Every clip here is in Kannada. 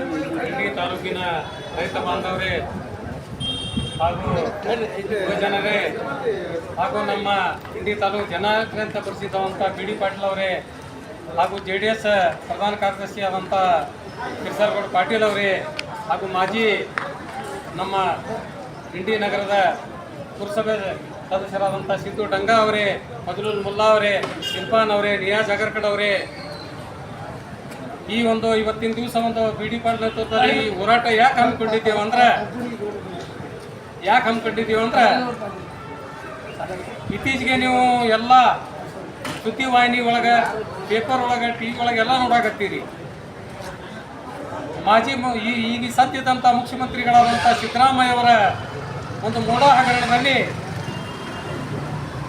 ಇಂಡಿ ತಾಲೂಕಿನ ರೈತ ಬಾಂಧವರೇ ಹಾಗೂ ಯುವಜನರೇ ಹಾಗೂ ನಮ್ಮ ಇಂಡಿ ತಾಲೂಕು ಜನಾಗ್ರಂಥ ಪರಿಸಿದಂಥ ಬಿ ಡಿ ಪಾಟೀಲ್ ಅವರೇ ಹಾಗೂ ಜೆ ಡಿ ಎಸ್ ಪ್ರಧಾನ ಕಾರ್ಯದರ್ಶಿ ಆದಂಥ ಕಿರ್ಸಾರ್ಗೌಡ ಪಾಟೀಲ್ ಅವರೇ ಹಾಗೂ ಮಾಜಿ ನಮ್ಮ ಇಂಡಿ ನಗರದ ಪುರಸಭೆ ಸದಸ್ಯರಾದಂಥ ಸಿದ್ದು ಡಂಗಾ ಅವರೇ ಮಜಲುಲ್ ಮುಲ್ಲಾ ಅವರೇ ಇರ್ಫಾನ್ ಅವರೇ, ನಿಯಾಜ್ ಅಗರ್ಕಡ್ ಅವರೇ ಈ ಒಂದು ಇವತ್ತಿನ ದಿವಸ ಒಂದು ಬಿ ಡಿ ಪಾಟೀಲ್ ನೇತೃತ್ವದಲ್ಲಿ ಹೋರಾಟ ಯಾಕೆ ಹಮ್ಮಿಕೊಂಡಿದ್ದೇವೆ ಅಂದ್ರೆ, ಯಾಕೆ ಹಮ್ಮಿಕೊಂಡಿದ್ದೀವಿ ಅಂದ್ರೆ, ಇತ್ತೀಚೆಗೆ ನೀವು ಎಲ್ಲ ಸುದ್ದಿವಾಹಿನಿ ಒಳಗೆ ಪೇಪರ್ ಒಳಗೆ ಟಿ ವಿ ಒಳಗೆ ಎಲ್ಲ ನೋಡಾಕತ್ತೀರಿ. ಮಾಜಿ ಈ ಈಗ ಸದ್ಯದಂಥ ಮುಖ್ಯಮಂತ್ರಿಗಳಾದಂಥ ಸಿದ್ದರಾಮಯ್ಯ ಅವರ ಒಂದು ಮೋಡ ಹಗರಣದಲ್ಲಿ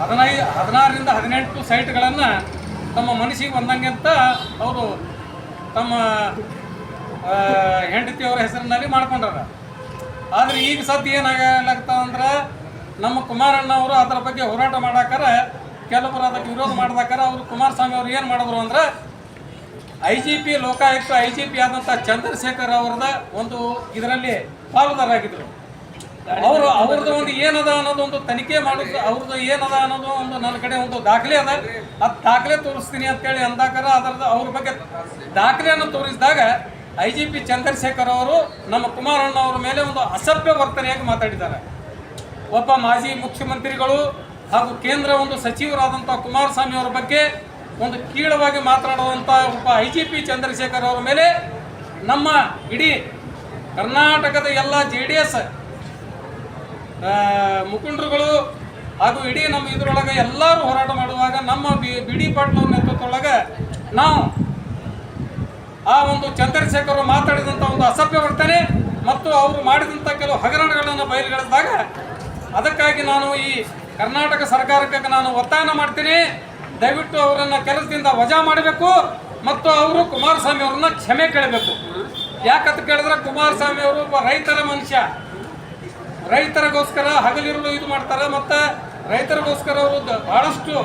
ಹದಿನೈದು ಹದಿನಾರರಿಂದ ಹದಿನೆಂಟು ಸೈಟ್ಗಳನ್ನು ತಮ್ಮ ಮನಸ್ಸಿಗೆ ಬಂದಂಗೆ ಅಂತ ಅವರು ತಮ್ಮ ಹೆಂಡತಿಯವರ ಹೆಸರಿನಲ್ಲಿ ಮಾಡ್ಕೊಂಡಾರ ಆದರೆ ಈಗ ಸದ್ಯ ಏನಾಗಲಾಗ್ತಾವ ಅಂದ್ರೆ ನಮ್ಮ ಕುಮಾರಣ್ಣ ಅವರು ಅದರ ಬಗ್ಗೆ ಹೋರಾಟ ಮಾಡಾಕಾರ, ಕೆಲವರು ಅದಕ್ಕೆ ವಿರೋಧ ಮಾಡ್ದಾಕಾರ ಅವರು ಕುಮಾರಸ್ವಾಮಿ ಅವರು ಏನು ಮಾಡಿದ್ರು ಅಂದ್ರೆ I G P Lokayukta I G P ಆದಂಥ ಚಂದ್ರಶೇಖರ್ ಅವರದ ಒಂದು ಇದರಲ್ಲಿ ಪಾಲುದಾರಾಗಿದ್ರು ಅವರು, ಅವ್ರದ್ದು ಒಂದು ಏನದ ಅನ್ನೋದು ಒಂದು ತನಿಖೆ ಮಾಡೋದು, ಅವ್ರದ್ದು ಏನದ ಅನ್ನೋದು ಒಂದು ನನ್ನ ಕಡೆ ಒಂದು ದಾಖಲೆ ಅದ. ಆ ದಾಖಲೆ ತೋರಿಸ್ತೀನಿ ಅಂತೇಳಿ ಅಂದಾಕರ ಅದರದ್ದು ಅವ್ರ ಬಗ್ಗೆ ದಾಖಲೆಯನ್ನು ತೋರಿಸಿದಾಗ ಐ ಜಿ ಪಿ ಚಂದ್ರಶೇಖರ್ ಅವರು ನಮ್ಮ ಕುಮಾರಣ್ಣ ಅವರ ಮೇಲೆ ಒಂದು ಅಸಭ್ಯ ವರ್ತನೆಯಾಗಿ ಮಾತಾಡಿದ್ದಾರೆ. ಒಬ್ಬ ಮಾಜಿ ಮುಖ್ಯಮಂತ್ರಿಗಳು ಹಾಗೂ ಕೇಂದ್ರ ಒಂದು ಸಚಿವರಾದಂಥ ಕುಮಾರಸ್ವಾಮಿ ಅವರ ಬಗ್ಗೆ ಒಂದು ಕೀಳವಾಗಿ ಮಾತನಾಡುವಂಥ ಒಬ್ಬ ಐ ಜಿ ಪಿ ಚಂದ್ರಶೇಖರ್ ಅವರ ಮೇಲೆ ನಮ್ಮ ಇಡೀ ಕರ್ನಾಟಕದ ಎಲ್ಲ ಜೆ ಡಿ ಎಸ್ ಮುಖಂಡರುಗಳು ಹಾಗೂ ಇಡೀ ನಮ್ಮ ಇದರೊಳಗೆ ಎಲ್ಲರೂ ಹೋರಾಟ ಮಾಡುವಾಗ ನಮ್ಮ ಬಿ ಬಿ ಡಿ ಪಾಟ್ನವ್ರ ನೇತೃತ್ವದೊಳಗೆ ನಾವು ಆ ಒಂದು ಚಂದ್ರಶೇಖರ್ ಮಾತಾಡಿದಂಥ ಒಂದು ಅಸಭ್ಯ ವರ್ತನೆ ಮತ್ತು ಅವರು ಮಾಡಿದಂಥ ಕೆಲವು ಹಗರಣಗಳನ್ನು ಬಯಲುಗಳಿಸಿದಾಗ ಅದಕ್ಕಾಗಿ ನಾನು ಈ ಕರ್ನಾಟಕ ಸರ್ಕಾರಕ್ಕೆ ನಾನು ಒತ್ತಾಯನ ಮಾಡ್ತೀನಿ. ದಯವಿಟ್ಟು ಅವರನ್ನು ಕೆಲಸದಿಂದ ವಜಾ ಮಾಡಬೇಕು ಮತ್ತು ಅವರು ಕುಮಾರಸ್ವಾಮಿ ಅವರನ್ನು ಕ್ಷಮೆ ಕೇಳಬೇಕು. ಯಾಕಂತ ಕೇಳಿದ್ರೆ ಕುಮಾರಸ್ವಾಮಿ ಅವರು ರೈತರ ಮನುಷ್ಯ. ರೈತರಿಗೋಸ್ಕರ ಹಗಲಿರುಳು ಇದು ಮಾಡ್ತಾರೆ, ಮತ್ತು ರೈತರಿಗೋಸ್ಕರ ಅವರು ಭಾಳಷ್ಟು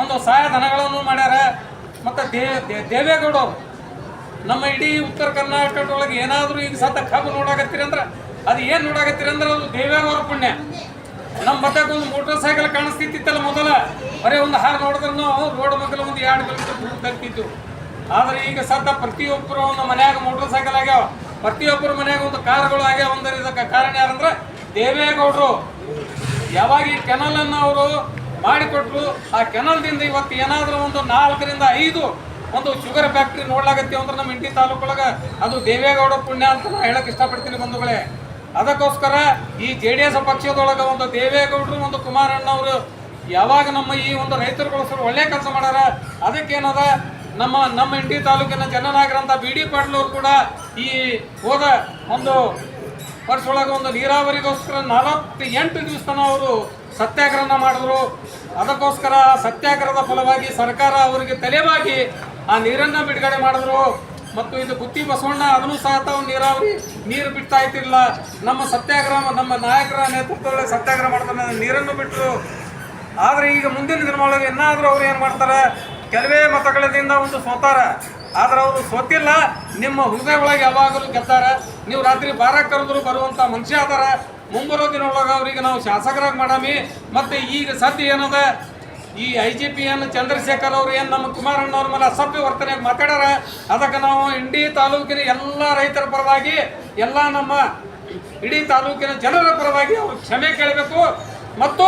ಒಂದು ಸಹಾಯಧನಗಳನ್ನು ಮಾಡ್ಯಾರ. ಮತ್ತು ದೇ ದೇವೇಗೌಡರು ನಮ್ಮ ಇಡೀ ಉತ್ತರ ಕರ್ನಾಟಕದೊಳಗೆ ಏನಾದರೂ ಈಗ ಸತ ಕಬ್ಬು ನೋಡಾಕತ್ತೀರಿ ಅಂದ್ರೆ, ಅದು ಏನು ನೋಡಾಕತ್ತೀರಿ ಅಂದ್ರೆ ಅದು ದೇವೇಗೌಡ ಪುಣ್ಯ. ನಮ್ಮ ಮತ್ತೆ ಒಂದು ಮೋಟರ್ ಸೈಕಲ್ ಕಾಣಿಸ್ತಿತ್ತಿತ್ತಲ್ಲ ಮೊದಲ, ಬರೀ ಒಂದು ಹಾರು ನೋಡಿದ್ರೆ ನಾವು, ರೋಡ್ ಮಕ್ಕಳು ಒಂದು ಎರಡು ಕಿಲೋಮೀಟರ್ ದೂರ ಆದರೆ ಆದ್ರೆ ಈಗ ಸದ್ದ ಪ್ರತಿಯೊಬ್ಬರು ಒಂದು ಮನ್ಯಾಗ ಮೋಟರ್ ಸೈಕಲ್ ಆಗ್ಯಾವ. ಪ್ರತಿಯೊಬ್ಬರ ಮನ್ಯಾಗ ಒಂದು ಕಾರ್ಗಳು ಆಗ್ಯಾವ ಅಂದ್ರೆ ಇದಕ್ಕೆ ಕಾರಣ ಯಾರಂದ್ರೆ ದೇವೇಗೌಡರು, ಯಾವಾಗ ಈ ಕೆನಲ್ ಅನ್ನು ಅವರು ಮಾಡಿಕೊಟ್ರು, ಆ ಕೆನಲ್ದಿಂದ ಇವತ್ತು ಏನಾದರೂ ಒಂದು ನಾಲ್ಕರಿಂದ ಐದು ಒಂದು ಶುಗರ್ ಫ್ಯಾಕ್ಟ್ರಿ ನೋಡ್ಲಾಗತ್ತೆ ಅಂದ್ರೆ ನಮ್ಮ ಇಂಡಿ ತಾಲೂಕೊಳಗೆ ಅದು ದೇವೇಗೌಡ ಪುಣ್ಯ ಅಂತ ನಾನು ಹೇಳಕ್ ಇಷ್ಟಪಡ್ತೀನಿ ಬಂಧುಗಳೇ. ಅದಕ್ಕೋಸ್ಕರ ಈ ಜೆ ಡಿ ಎಸ್ ಪಕ್ಷದೊಳಗೆ ಒಂದು ದೇವೇಗೌಡರು, ಒಂದು ಕುಮಾರಣ್ಣ ಅವರು ಯಾವಾಗ ನಮ್ಮ ಈ ಒಂದು ರೈತರುಗೋಸ್ಕರ ಒಳ್ಳೆ ಕೆಲಸ ಮಾಡ್ಯಾರ ಅದಕ್ಕೇನದ ನಮ್ಮ ನಮ್ಮ ಇಂಡಿ ತಾಲೂಕಿನ ಜನನಾಗಿರಂಥ ಬಿ ಡಿ ಪಾಟೀಲ್ ಅವರು ಕೂಡ ಈ ಹೋದ ಒಂದು ವರ್ಷದೊಳಗೆ ಒಂದು ನೀರಾವರಿಗೋಸ್ಕರ ನಲವತ್ತು ಎಂಟು ದಿವಸ ತನಕ ಅವರು ಸತ್ಯಾಗ್ರಹನ ಮಾಡಿದ್ರು. ಅದಕ್ಕೋಸ್ಕರ ಸತ್ಯಾಗ್ರಹದ ಫಲವಾಗಿ ಸರ್ಕಾರ ಅವರಿಗೆ ತಲೆವಾಗಿ ಆ ನೀರನ್ನು ಬಿಡುಗಡೆ ಮಾಡಿದ್ರು. ಮತ್ತು ಇದು ಗುತ್ತಿ ಬಸವಣ್ಣ, ಅದನ್ನು ಸಹ ತಾವು ನೀರಾವರಿ ನೀರು ಬಿಡ್ತಾ ಇದ್ದಿಲ್ಲ. ನಮ್ಮ ಸತ್ಯಾಗ್ರಹ, ನಮ್ಮ ನಾಯಕರ ನೇತೃತ್ವದಲ್ಲಿ ಸತ್ಯಾಗ್ರಹ ಮಾಡ್ತಾನೆ ನೀರನ್ನು ಬಿಟ್ಟರು ಆದರೆ ಈಗ ಮುಂದಿನ ದಿನಗಳಲ್ಲಿ ಏನಾದರೂ ಅವ್ರು ಏನು ಮಾಡ್ತಾರೆ? ಕೆಲವೇ ಮತಗಳಿಂದ ಒಂದು ಸೋತಾರ. ಆದ್ರೆ ಅವರು ಸೋತಿಲ್ಲ. ನಿಮ್ಮ ಹೃದಯ ಒಳಗೆ ಯಾವಾಗಲೂ ಗೆದ್ದಾರ ನೀವು ರಾತ್ರಿ ಬಾರ ಕರೆದ್ರು ಬರುವಂಥ ಮನುಷ್ಯ ಅದಾರ. ಮುಂಬರೋ ದಿನೊಳಗೆ ಅವರಿಗೆ ನಾವು ಶಾಸಕರಾಗಿ ಮಾಡಾಮಿ. ಮತ್ತು ಈಗ ಸದ್ಯ ಏನದ? ಈ ಐ ಜಿ ಪಿ ಏನು ಚಂದ್ರಶೇಖರ್ ಅವರು ಏನು ನಮ್ಮ ಕುಮಾರಣ್ಣ ಅವ್ರ ಮೇಲೆ ಅಸಭ್ಯ ವರ್ತನೆಯಾಗಿ ಮಾತಾಡ್ಯಾರ? ಅದಕ್ಕೆ ನಾವು ಇಂಡಿ ತಾಲೂಕಿನ ಎಲ್ಲ ರೈತರ ಪರವಾಗಿ, ಎಲ್ಲ ನಮ್ಮ ಇಡೀ ತಾಲೂಕಿನ ಜನರ ಪರವಾಗಿ ಅವರು ಕ್ಷಮೆ ಕೇಳಬೇಕು. ಮತ್ತು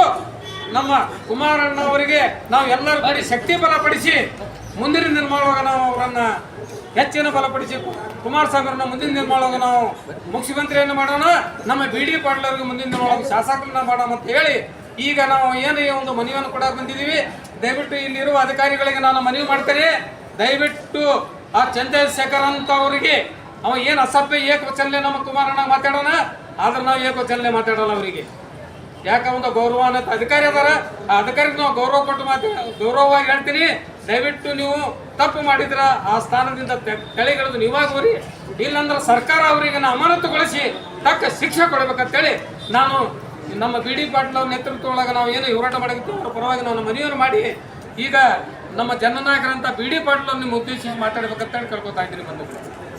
ನಮ್ಮ ಕುಮಾರಣ್ಣ ಅವರಿಗೆ ನಾವು ಎಲ್ಲರೂ ಬರೀ ಶಕ್ತಿ ಬಲಪಡಿಸಿ ಮುಂದಿನ ನಿರ್ಮಾಣವಾಗ ನಾವು ಅವರನ್ನ ಹೆಚ್ಚಿನ ಬಲಪಡಿಸಿ ಕುಮಾರಸ್ವಾಮಿ ಮುಂದಿನ ನಿರ್ಮಾಣವಾಗ ನಾವು ಮುಖ್ಯಮಂತ್ರಿಯನ್ನು ಮಾಡೋಣ, ನಮ್ಮ ಬಿ ಡಿ ಪಾಟೀಲ್ ಅವರಿಗೆ ಮುಂದಿನ ನಿರ್ಮಾಣ ಶಾಸಕರನ್ನ ಮಾಡೋಣ ಅಂತ ಹೇಳಿ ಈಗ ನಾವು ಏನು ಒಂದು ಮನವಿಯನ್ನು ಕೂಡ ಬಂದಿದ್ದೀವಿ. ದಯವಿಟ್ಟು ಇಲ್ಲಿರುವ ಅಧಿಕಾರಿಗಳಿಗೆ ನಾನು ಮನವಿ ಮಾಡ್ತೇನೆ. ದಯವಿಟ್ಟು ಆ ಚಂದ್ರಶೇಖರ್ ಅಂತ ಅವರಿಗೆ, ಅವ ಏನು ಅಸಭ್ಯ ಏಕವಚನಲೆ ನಮ್ಮ ಕುಮಾರಣ್ಣ ಮಾತಾಡೋಣ? ಆದ್ರೆ ನಾವು ಏಕವಚನಲೆ ಮಾತಾಡೋಣ ಅವರಿಗೆ. ಯಾಕ, ಒಂದು ಅನ್ನೋ ಅಧಿಕಾರಿ ಅದಾರ. ಆ ಅಧಿಕಾರಿಗೆ ನಾವು ಗೌರವ ಕೊಟ್ಟು ಮಾತು, ಗೌರವವಾಗಿ ಹೇಳ್ತೀನಿ. ದಯವಿಟ್ಟು ನೀವು ತಪ್ಪು ಮಾಡಿದ್ರ ಆ ಸ್ಥಾನದಿಂದ ತೆ- ಕೆಳಗಿಳಿದು ನೀವಾಗುವರಿ. ಇಲ್ಲಂದ್ರೆ ಸರ್ಕಾರ ಅವರಿಗೆ ಅಮಾನತುಗೊಳಿಸಿ ತಕ್ಕ ಶಿಕ್ಷೆ ಕೊಡಬೇಕಂತೇಳಿ ನಾನು ನಮ್ಮ ಬಿ ಡಿ ಪಾಟೀಲ್ ಅವ್ರ ನೇತೃತ್ವದೊಳಗೆ ನಾವು ಏನು ಹೋರಾಟ ಮಾಡಿತ್ತು ಅವ್ರ ಪರವಾಗಿ ನಾನು ಮನವಿಯನ್ನು ಮಾಡಿ. ಈಗ ನಮ್ಮ ಜನನಾಯಕರಂತ ಬಿ ಡಿ ಪಾಟೀಲ್ ನಿಮ್ಮ ಉದ್ದೇಶಿಸಿ ಮಾತಾಡ್ಬೇಕಂತೇಳಿ ಕೇಳ್ಕೊತಾ ಇದ್ದೀನಿ ಬಂಧುಗಳು.